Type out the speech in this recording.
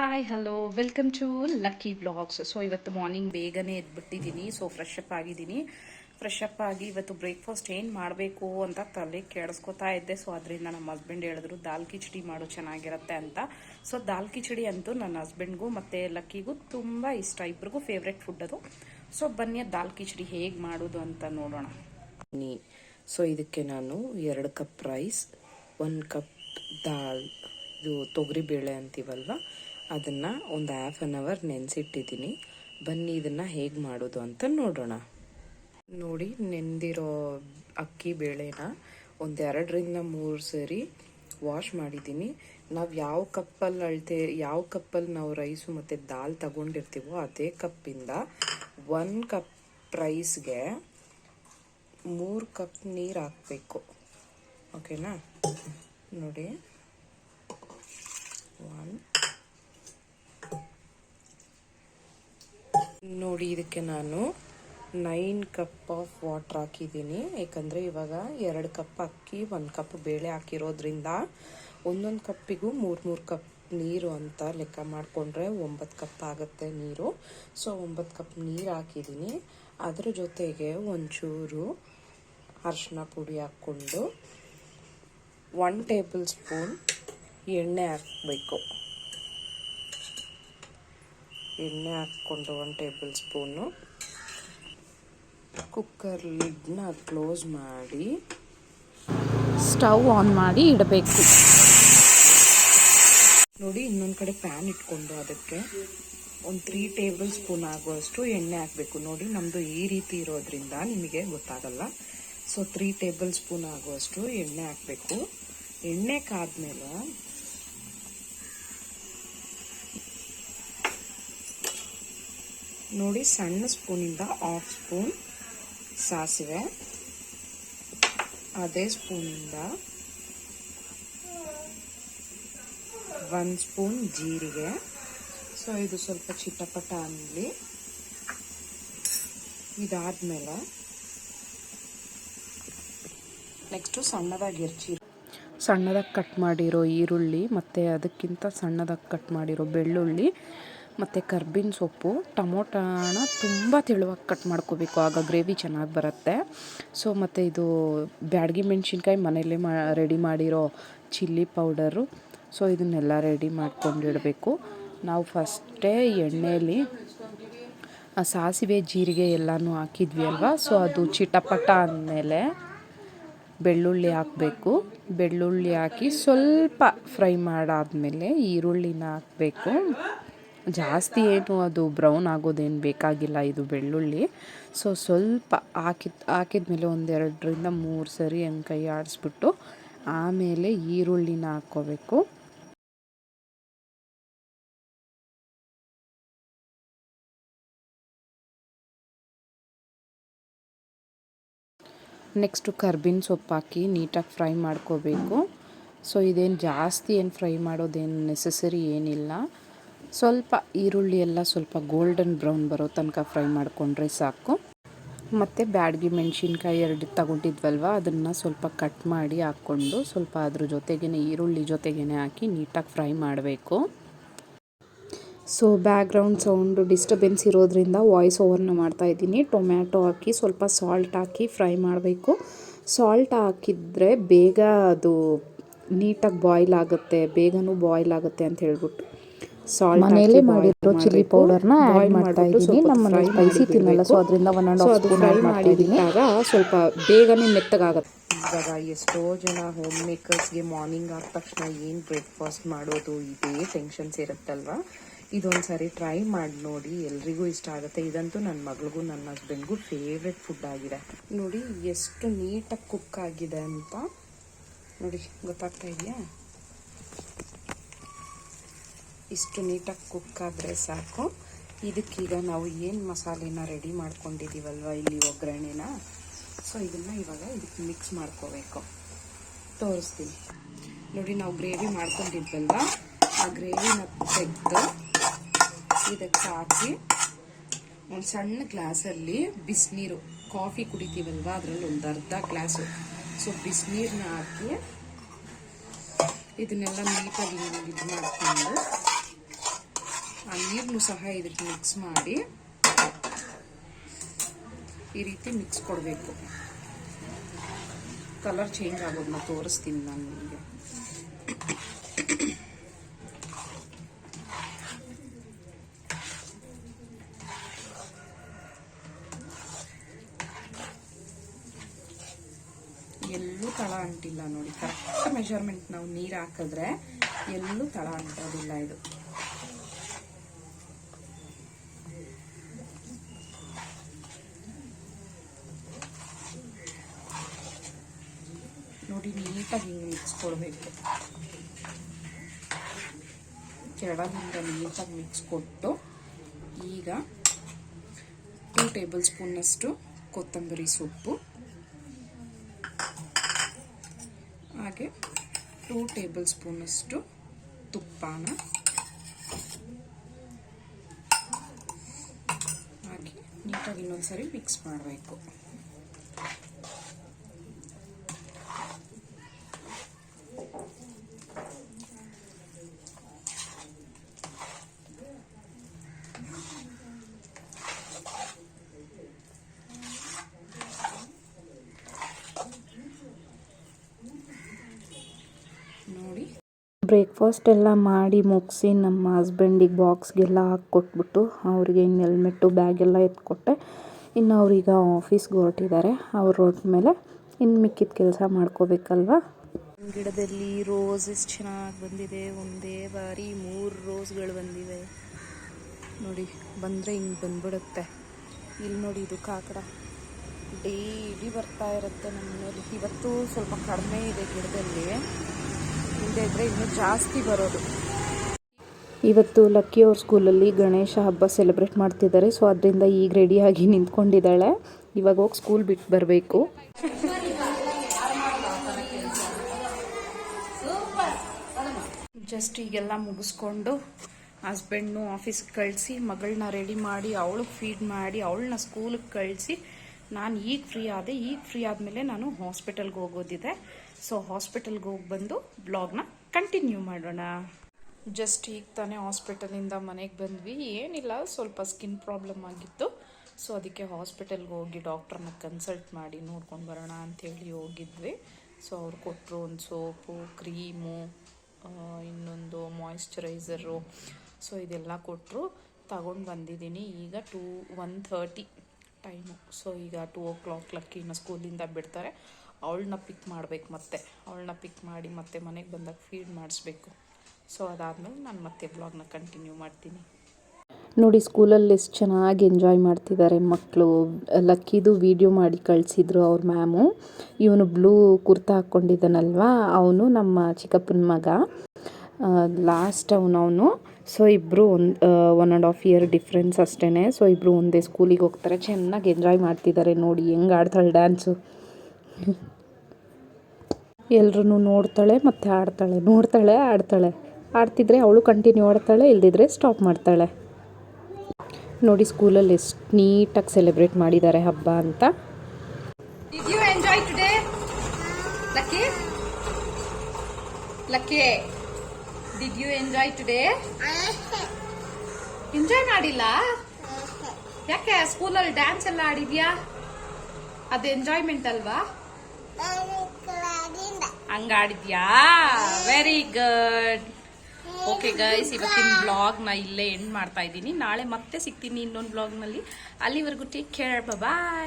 Hi hello welcome to Lucky blogs so ಇವತ್ತು morning ಬೇಗನೆ ಎದ್ಬಿಟ್ಟಿದ್ದೀನಿ. ಸೊ ಫ್ರೆಶ್ ಅಪ್ ಆಗಿದ್ದೀನಿ. ಫ್ರೆಶ್ ಅಪ್ ಆಗಿ ಇವತ್ತು ಬ್ರೇಕ್ಫಾಸ್ಟ್ ಏನು ಮಾಡಬೇಕು ಅಂತ ತಲೆ ಕೆಡಿಸ್ಕೊತಾ ಇದ್ದೆ. ಸೊ ಅದರಿಂದ ನಮ್ಮ ಹಸ್ಬೆಂಡ್ ಹೇಳಿದ್ರು, ದಾಲ್ ಕಿಚಡಿ ಮಾಡು, ಚೆನ್ನಾಗಿರುತ್ತೆ ಅಂತ. ಸೊ ದಾಲ್ ಕಿಚಡಿ ಅಂತೂ ನನ್ನ ಹಸ್ಬೆಂಡ್ಗೂ ಮತ್ತು ಲಕ್ಕಿಗೂ ತುಂಬ ಇಷ್ಟ. ಇಬ್ಬರಿಗೂ ಫೇವ್ರೆಟ್ ಫುಡ್ ಅದು. ಸೊ ಬನ್ನಿ ದಾಲ್ ಕಿಚಡಿ ಹೇಗೆ ಮಾಡೋದು ಅಂತ ನೋಡೋಣ. ಸೊ ಇದಕ್ಕೆ ನಾನು ಎರಡು ಕಪ್ ರೈಸ್ ಒಂದು ಕಪ್ ದಾಲ್, ಇದು ತೊಗರಿಬೇಳೆ ಅಂತೀವಲ್ವ? ಅದನ್ನು ಒಂದು ಹಾಫ್ ಆನ್ ಅವರ್ ನೆನೆಸಿಟ್ಟಿದ್ದೀನಿ. ಬನ್ನಿ ಇದನ್ನು ಹೇಗೆ ಮಾಡೋದು ಅಂತ ನೋಡೋಣ. ನೋಡಿ ನೆಂದಿರೋ ಅಕ್ಕಿ ಬೇಳೆನ ಒಂದು ಎರಡರಿಂದ ಮೂರು ಸರಿ ವಾಶ್ ಮಾಡಿದ್ದೀನಿ. ನಾವು ಯಾವ ಕಪ್ಪಲ್ಲಿ ಅಳತೆ, ಯಾವ ಕಪ್ಪಲ್ಲಿ ನಾವು ರೈಸು ಮತ್ತು ದಾಲ್ ತಗೊಂಡಿರ್ತೀವೋ ಅದೇ ಕಪ್ಪಿಂದ ಒನ್ ಕಪ್ ರೈಸ್ಗೆ ಮೂರು ಕಪ್ ನೀರು ಹಾಕಬೇಕು. ಓಕೆನಾ ನೋಡಿ. ಒನ್ ನೋಡಿ, ಇದಕ್ಕೆ ನಾನು ನೈನ್ ಕಪ್ ಆಫ್ ವಾಟ್ರ್ ಹಾಕಿದ್ದೀನಿ. ಯಾಕಂದರೆ ಇವಾಗ ಎರಡು ಕಪ್ ಅಕ್ಕಿ, ಒಂದು ಕಪ್ ಬೇಳೆ ಹಾಕಿರೋದ್ರಿಂದ ಒಂದೊಂದು ಕಪ್ಪಿಗೂ ಮೂರು ಮೂರು ಕಪ್ ನೀರು ಅಂತ ಲೆಕ್ಕ ಮಾಡಿಕೊಂಡ್ರೆ ಒಂಬತ್ತು ಕಪ್ ಆಗುತ್ತೆ ನೀರು. ಸೊ, ಒಂಬತ್ತು ಕಪ್ ನೀರು ಹಾಕಿದ್ದೀನಿ. ಅದರ ಜೊತೆಗೆ ಒಂಚೂರು ಅರಿಶಿನ ಪುಡಿ ಹಾಕ್ಕೊಂಡು ಒನ್ ಟೇಬಲ್ ಸ್ಪೂನ್ ಎಣ್ಣೆ ಹಾಕಬೇಕು. ಎಣ್ಣೆ ಹಾಕ್ಕೊಂಡು ಒನ್ ಟೇಬಲ್ ಸ್ಪೂನು ಕುಕ್ಕರ್ ಲಿಡ್ನ ಕ್ಲೋಸ್ ಮಾಡಿ ಸ್ಟವ್ ಆನ್ ಮಾಡಿ ಇಡಬೇಕು. ನೋಡಿ ಇನ್ನೊಂದು ಕಡೆ ಪ್ಯಾನ್ ಇಟ್ಕೊಂಡು ಅದಕ್ಕೆ ಒಂದು ತ್ರೀ ಟೇಬಲ್ ಸ್ಪೂನ್ ಆಗುವಷ್ಟು ಎಣ್ಣೆ ಹಾಕಬೇಕು. ನೋಡಿ ನಮ್ಮದು ಈ ರೀತಿ ಇರೋದ್ರಿಂದ ನಿಮಗೆ ಗೊತ್ತಾಗಲ್ಲ. ಸೊ ತ್ರೀ ಟೇಬಲ್ ಸ್ಪೂನ್ ಆಗುವಷ್ಟು ಎಣ್ಣೆ ಹಾಕಬೇಕು. ಎಣ್ಣೆ ಕಾದ್ಮೇಲೆ ನೋಡಿ ಸಣ್ಣ ಸ್ಪೂನಿಂದ ಹಾಫ್ ಸ್ಪೂನ್ ಸಾಸಿವೆ, ಅದೇ ಸ್ಪೂನಿಂದ ಒಂದು ಸ್ಪೂನ್ ಜೀರಿಗೆ. ಸೊ ಇದು ಸ್ವಲ್ಪ ಚಿಟಪಟ ಅನ್ನಲಿ. ಇದಾದ್ಮೇಲೆ ನೆಕ್ಸ್ಟು ಸಣ್ಣದಾಗಿ ಇರ್ಚಿ ಸಣ್ಣದಾಗಿ ಕಟ್ ಮಾಡಿರೋ ಈರುಳ್ಳಿ ಮತ್ತು ಅದಕ್ಕಿಂತ ಸಣ್ಣದಾಗಿ ಕಟ್ ಮಾಡಿರೋ ಬೆಳ್ಳುಳ್ಳಿ ಮತ್ತು ಕರ್ಬೇವಿನ ಸೊಪ್ಪು, ಟೊಮೊಟೊನ ತುಂಬ ತೆಳುವಾಗಿ ಕಟ್ ಮಾಡ್ಕೋಬೇಕು. ಆಗ ಗ್ರೇವಿ ಚೆನ್ನಾಗಿ ಬರುತ್ತೆ. ಸೊ ಮತ್ತು ಇದು ಬ್ಯಾಡಗಿ ಮೆಣಸಿನ್ಕಾಯಿ ಮನೆಯಲ್ಲೇ ಮಾ ರೆಡಿ ಮಾಡಿರೋ ಚಿಲ್ಲಿ ಪೌಡರು. ಸೊ ಇದನ್ನೆಲ್ಲ ರೆಡಿ ಮಾಡ್ಕೊಂಡಿಡಬೇಕು. ನಾವು ಫಸ್ಟೇ ಎಣ್ಣೆಯಲ್ಲಿ ಸಾಸಿವೆ, ಜೀರಿಗೆ ಎಲ್ಲನೂ ಹಾಕಿದ್ವಿ ಅಲ್ವಾ? ಸೊ ಅದು ಚಿಟಪಟ ಅಂದಮೇಲೆ ಬೆಳ್ಳುಳ್ಳಿ ಹಾಕಬೇಕು. ಬೆಳ್ಳುಳ್ಳಿ ಹಾಕಿ ಸ್ವಲ್ಪ ಫ್ರೈ ಮಾಡಾದಮೇಲೆ ಈರುಳ್ಳಿನ ಹಾಕಬೇಕು. ಜಾಸ್ತಿ ಏನು ಅದು ಬ್ರೌನ್ ಆಗೋದೇನು ಬೇಕಾಗಿಲ್ಲ ಇದು ಬೆಳ್ಳುಳ್ಳಿ. ಸೊ ಸ್ವಲ್ಪ ಹಾಕಿದ ಹಾಕಿದ್ಮೇಲೆ ಒಂದೆರಡರಿಂದ ಮೂರು ಸರಿ ಹಂಗೆ ಕೈ ಆಡಿಸ್ಬಿಟ್ಟು ಆಮೇಲೆ ಈರುಳ್ಳಿನ ಹಾಕ್ಕೋಬೇಕು. ನೆಕ್ಸ್ಟು ಕರ್ಬೇವಿನ ಸೊಪ್ಪು ಹಾಕಿ ನೀಟಾಗಿ ಫ್ರೈ ಮಾಡ್ಕೋಬೇಕು. ಸೊ ಇದೇನು ಜಾಸ್ತಿ ಏನು ಫ್ರೈ ಮಾಡೋದೇನು ನೆಸಸರಿ ಏನಿಲ್ಲ. ಸ್ವಲ್ಪ ಈರುಳ್ಳಿ ಎಲ್ಲ ಸ್ವಲ್ಪ ಗೋಲ್ಡನ್ ಬ್ರೌನ್ ಬರೋ ತನಕ ಫ್ರೈ ಮಾಡಿಕೊಂಡ್ರೆ ಸಾಕು. ಮತ್ತು ಬ್ಯಾಡಗಿ ಮೆಣಸಿನ್ಕಾಯಿ ಎರಡು ತಗೊಂಡಿದ್ವಲ್ವ, ಅದನ್ನು ಸ್ವಲ್ಪ ಕಟ್ ಮಾಡಿ ಹಾಕ್ಕೊಂಡು ಸ್ವಲ್ಪ ಅದ್ರ ಜೊತೆಗೇ ಈರುಳ್ಳಿ ಜೊತೆಗೇ ಹಾಕಿ ನೀಟಾಗಿ ಫ್ರೈ ಮಾಡಬೇಕು. ಸೊ ಬ್ಯಾಕ್ಗ್ರೌಂಡ್ ಸೌಂಡು ಡಿಸ್ಟರ್ಬೆನ್ಸ್ ಇರೋದ್ರಿಂದ ವಾಯ್ಸ್ ಓವರ್ನ ಮಾಡ್ತಾಯಿದ್ದೀನಿ ಟೊಮ್ಯಾಟೊ ಹಾಕಿ ಸ್ವಲ್ಪ ಸಾಲ್ಟ್ ಹಾಕಿ ಫ್ರೈ ಮಾಡಬೇಕು. ಸಾಲ್ಟ್ ಹಾಕಿದರೆ ಬೇಗ ಅದು ನೀಟಾಗಿ ಬಾಯ್ಲ್ ಆಗುತ್ತೆ, ಬೇಗನೂ ಬಾಯ್ಲ್ ಆಗುತ್ತೆ ಅಂತ ಹೇಳ್ಬಿಟ್ಟು. ಸಾಲ್ಟ್ ಮನೆಯಲ್ಲೇ ಮಾಡಿರೋ ಚಿಲ್ಲಿ ಪೌಡರ್ನ ಆ್ಯಡ್ ಮಾಡ್ತಾ ಇದ್ದೀನಿ. ನಮ್ಮ ಸ್ಪೈಸಿ ತಿನ್ನಲ್ಲ. ಸೊ ಅದರಿಂದ one and half spoon add ಮಾಡ್ತಾ ಇದ್ದೀನಿ. ಮಾಡಿದಾಗ ಸ್ವಲ್ಪ ಬೇಗನೆ ಮೆತ್ತಗಾಗುತ್ತೆ. ಇವಾಗ ಎಷ್ಟೋ ಜನ ಹೋಮ್ ಮೇಕರ್ಸ್ಗೆ ಮಾರ್ನಿಂಗ್ ಆದ ತಕ್ಷಣ ಏನು ಬ್ರೇಕ್ಫಾಸ್ಟ್ ಮಾಡೋದು ಇದೇ ಟೆನ್ಷನ್ಸ್ ಇರುತ್ತಲ್ವಾ? ಇದೊಂದು ಸಾರಿ ಟ್ರೈ ಮಾಡಿ ನೋಡಿ ಎಲ್ರಿಗೂ ಇಷ್ಟ ಆಗುತ್ತೆ. ಇದಂತೂ ನನ್ನ ಮಗಳಿಗೂ ನನ್ನ ಹಸ್ಬೆಂಡ್ಗೂ ಫೇವ್ರೆಟ್ ಫುಡ್ ಆಗಿದೆ. ನೋಡಿ ಎಷ್ಟು ನೀಟಾಗಿ ಕುಕ್ ಆಗಿದೆ ಅಂತ. ನೋಡಿ ಗೊತ್ತಾಗ್ತಾ ಇದೆಯಾ? ಇಷ್ಟು ನೀಟಾಗಿ ಕುಕ್ ಆದರೆ ಸಾಕು. ಇದಕ್ಕೀಗ ನಾವು ಏನು ಮಸಾಲೆನ ರೆಡಿ ಮಾಡ್ಕೊಂಡಿದ್ದೀವಲ್ವ ಇಲ್ಲಿ ಒಗ್ಗರಣೆನ? ಸೊ ಇದನ್ನು ಇವಾಗ ಇದಕ್ಕೆ ಮಿಕ್ಸ್ ಮಾಡ್ಕೋಬೇಕು. ತೋರಿಸ್ತೀನಿ. ನೋಡಿ, ನಾವು ಗ್ರೇವಿ ಮಾಡ್ಕೊಂಡಿದ್ವಲ್ವ? ಆ ಗ್ರೇವಿನ ತೆಗೆದು ಇದಕ್ಕೆ ಹಾಕಿ ಒಂದು ಸಣ್ಣ ಗ್ಲಾಸಲ್ಲಿ ಬಿಸಿನೀರು ಕಾಫಿ ಕುಡಿತೀವಲ್ವ? ಅದರಲ್ಲಿ ಒಂದು ಅರ್ಧ ಗ್ಲಾಸು. ಸೊ ಬಿಸಿನೀರನ್ನ ಹಾಕಿ ಇದನ್ನೆಲ್ಲ ನೀಟಾಗಿ ಇದು ಮಾಡಿಕೊಂಡು ಆ ನೀರನ್ನು ಸಹ ಇದಕ್ಕೆ ಮಿಕ್ಸ್ ಮಾಡಿ ಈ ರೀತಿ ಮಿಕ್ಸ್ ಕೊಡಬೇಕು. ಕಲರ್ ಚೇಂಜ್ ಆಗೋದನ್ನ ತೋರಿಸ್ತೀನಿ ನಾನು ನಿಮಗೆ. ಎಲ್ಲೂ ತಳ ಅಂಟಿಲ್ಲ ನೋಡಿ. ಕರೆಕ್ಟ್ ಮೆಷರ್ಮೆಂಟ್ ನಾವು ನೀರು ಹಾಕಿದ್ರೆ ಎಲ್ಲೂ ತಳ ಅಂಟೋದಿಲ್ಲ ಇದು. ನೋಡಿ, ನೀಟಾಗಿ ಹಿಂಗೆ ಮಿಕ್ಸ್ ಕೊಡಬೇಕು ಕೆಳಗಿಂದ ನೀಟಾಗಿ ಮಿಕ್ಸ್ ಕೊಟ್ಟು ಈಗ ಟೂ ಟೇಬಲ್ ಸ್ಪೂನ್ನಷ್ಟು ಕೊತ್ತಂಬರಿ ಸೊಪ್ಪು. ಹಾಗೆ ಟೂ ಟೇಬಲ್ ಸ್ಪೂನಷ್ಟು ತುಪ್ಪನ. ಹಾಕಿ ನೀಟಾಗಿ ಇನ್ನೊಂದ್ಸರಿ ಮಿಕ್ಸ್ ಮಾಡಬೇಕು ನೋಡಿ ಬ್ರೇಕ್ಫಾಸ್ಟ್ ಎಲ್ಲ ಮಾಡಿ ಮುಗಿಸಿ ನಮ್ಮ ಹಸ್ಬೆಂಡಿಗೆ ಬಾಕ್ಸ್ಗೆಲ್ಲ ಹಾಕ್ಕೊಟ್ಬಿಟ್ಟು ಅವ್ರಿಗೆ ಇನ್ನು ಹೆಲ್ಮೆಟ್ಟು ಬ್ಯಾಗೆಲ್ಲ ಎತ್ಕೊಟ್ಟೆ. ಇನ್ನು ಅವ್ರೀಗ ಆಫೀಸ್ಗೆ ಹೊರಟಿದ್ದಾರೆ. ಅವ್ರು ಹೊರಟ ಮೇಲೆ ಇನ್ನು ಮಿಕ್ಕಿದ ಕೆಲಸ ಮಾಡ್ಕೋಬೇಕಲ್ವ? ಗಿಡದಲ್ಲಿ ರೋಸ್ ಎಷ್ಟು ಚೆನ್ನಾಗಿ ಬಂದಿದೆ. ಒಂದೇ ಬಾರಿ ಮೂರು ರೋಸ್ಗಳು ಬಂದಿವೆ. ನೋಡಿ, ಬಂದರೆ ಹಿಂಗೆ ಬಂದ್ಬಿಡುತ್ತೆ. ಇಲ್ಲಿ ನೋಡಿ, ಇದು ಕಾಕಡ. ಡೈಲಿ ಬರ್ತಾ ಇರುತ್ತೆ ನಮ್ಮ ಮನೇಲಿ. ಇವತ್ತು ಸ್ವಲ್ಪ ಕಡಿಮೆ ಇದೆ ಗಿಡದಲ್ಲಿ. ಇಲ್ಲದೆ ಇದ್ರೆ ಇನ್ನೂ ಜಾಸ್ತಿ ಬರೋದು. ಇವತ್ತು ಲಕ್ಕಿ ಅವ್ರ ಸ್ಕೂಲಲ್ಲಿ ಗಣೇಶ ಹಬ್ಬ ಸೆಲೆಬ್ರೇಟ್ ಮಾಡ್ತಿದ್ದಾರೆ. ಸೊ ಅದರಿಂದ ಈಗ ರೆಡಿಯಾಗಿ ನಿಂತ್ಕೊಂಡಿದ್ದಾಳೆ. ಇವಾಗ ಹೋಗಿ ಸ್ಕೂಲ್ ಬಿಟ್ಟು ಬರಬೇಕು. ಜಸ್ಟ್ ಈಗೆಲ್ಲ ಮುಗಿಸ್ಕೊಂಡು ಹಸ್ಬೆಂಡ್ನು ಆಫೀಸ್ಗೆ ಕಳಿಸಿ ಮಗಳನ್ನ ರೆಡಿ ಮಾಡಿ ಅವಳು ಫೀಡ್ ಮಾಡಿ, ಅವಳನ್ನ ಸ್ಕೂಲಿಗೆ ಕಳಿಸಿ ನಾನು ಈಗ ಫ್ರೀ ಆದೆ, ಈಗ ಫ್ರೀ ಆದಮೇಲೆ ನಾನು ಹಾಸ್ಪಿಟಲ್ಗೆ ಹೋಗೋದಿದೆ. ಸೊ ಹಾಸ್ಪಿಟಲ್ಗೆ ಹೋಗಿ ಬಂದು ಬ್ಲಾಗ್ನ ಕಂಟಿನ್ಯೂ ಮಾಡೋಣ. ಜಸ್ಟ್ ಈಗ ತಾನೇ ಹಾಸ್ಪಿಟಲಿಂದ ಮನೆಗೆ ಬಂದ್ವಿ. ಏನಿಲ್ಲ, ಸ್ವಲ್ಪ ಸ್ಕಿನ್ ಪ್ರಾಬ್ಲಮ್ ಆಗಿತ್ತು. ಸೊ ಅದಕ್ಕೆ ಹಾಸ್ಪಿಟಲ್ಗೆ ಹೋಗಿ ಡಾಕ್ಟ್ರನ್ನ ಕನ್ಸಲ್ಟ್ ಮಾಡಿ ನೋಡ್ಕೊಂಡು ಬರೋಣ ಅಂಥೇಳಿ ಹೋಗಿದ್ವಿ. ಸೊ ಅವ್ರು ಕೊಟ್ಟರು ಒಂದು ಸೋಪು, ಕ್ರೀಮು ಇನ್ನೊಂದು ಮಾಯಿಶ್ಚರೈಸರು ಸೊ ಇದೆಲ್ಲ ಕೊಟ್ಟರು ತಗೊಂಡು ಬಂದಿದ್ದೀನಿ. ಈಗ two one thirty time. So ಈಗ ಟೂ ಓ ಕ್ಲಾಕ್ ಲಕ್ಕಿನ ಸ್ಕೂಲಿಂದ ಬಿಡ್ತಾರೆ. ಅವಳನ್ನ ಪಿಕ್ ಮಾಡಬೇಕು ಮತ್ತೆ. ಅವಳನ್ನ ಪಿಕ್ ಮಾಡಿ ಮತ್ತೆ ಮನೆಗೆ ಬಂದಾಗ ಫೀಡ್ ಮಾಡಿಸ್ಬೇಕು. ಸೊ ಅದಾದಮೇಲೆ ನಾನು ಮತ್ತೆ ಬ್ಲಾಗ್ನ ಕಂಟಿನ್ಯೂ ಮಾಡ್ತೀನಿ. ನೋಡಿ ಸ್ಕೂಲಲ್ಲಿ ಎಷ್ಟು ಚೆನ್ನಾಗಿ ಎಂಜಾಯ್ ಮಾಡ್ತಿದ್ದಾರೆ ಮಕ್ಕಳು ಲಕ್ಕಿದು ವಿಡಿಯೋ ಮಾಡಿ ಕಳಿಸಿದ್ರು ಅವ್ರ ಮ್ಯಾಮು. ಇವನು ಬ್ಲೂ ಕುರ್ತಾ ಹಾಕ್ಕೊಂಡಿದ್ದಾನಲ್ವಾ ಅವನು ನಮ್ಮ ಚಿಕ್ಕಪ್ಪನ ಮಗ. ಲಾಸ್ಟ್ ಅವ್ನು ಅವನು ಸೊ ಇಬ್ಬರು ಒಂದು one and half year difference ಅಷ್ಟೇ ಸೊ ಇಬ್ಬರು ಒಂದೇ ಸ್ಕೂಲಿಗೆ ಹೋಗ್ತಾರೆ. ಚೆನ್ನಾಗಿ ಎಂಜಾಯ್ ಮಾಡ್ತಿದ್ದಾರೆ ನೋಡಿ. ಹೆಂಗೆ ಆಡ್ತಾಳೆ ಡ್ಯಾನ್ಸು ಎಲ್ಲರೂ ನೋಡ್ತಾಳೆ ಮತ್ತು ಆಡ್ತಾಳೆ. ನೋಡ್ತಾಳೆ, ಆಡ್ತಾಳೆ. ಆಡ್ತಿದ್ರೆ ಅವಳು ಕಂಟಿನ್ಯೂ ಆಡ್ತಾಳೆ, ಇಲ್ದಿದ್ರೆ ಸ್ಟಾಪ್ ಮಾಡ್ತಾಳೆ. ನೋಡಿ ಸ್ಕೂಲಲ್ಲಿ ಎಷ್ಟು ನೀಟಾಗಿ ಸೆಲೆಬ್ರೇಟ್ ಮಾಡಿದ್ದಾರೆ ಹಬ್ಬ ಅಂತ. Lucky you enjoy you enjoy today? Enjoy ಮಾಡಿಲ್ಲ ಯಾಕೆ ಸ್ಕೂಲಲ್ಲಿ ಡ್ಯಾನ್ಸ್ ಎಲ್ಲ ಆಡಿದ್ಯಾ? ಅದು ಎಂಜಾಯ್ಮೆಂಟ್ ಅಲ್ವಾ? ಹಂಗ ಆಡಿದ್ಯಾ? ವೆರಿ ಗುಡ್ ಓಕೆ ಗೈಸ್ ಇವತ್ತಿನ ಬ್ಲಾಗ್ನ ಇಲ್ಲೇ ಎಂಡ್ ಮಾಡ್ತಾ ಇದ್ದೀನಿ. ನಾಳೆ ಮತ್ತೆ ಸಿಗ್ತೀನಿ ಇನ್ನೊಂದು ಬ್ಲಾಗ್ನಲ್ಲಿ ಅಲ್ಲಿವರೆಗೂ ಟೇಕ್ ಕೇರ್ ಬಾಯ್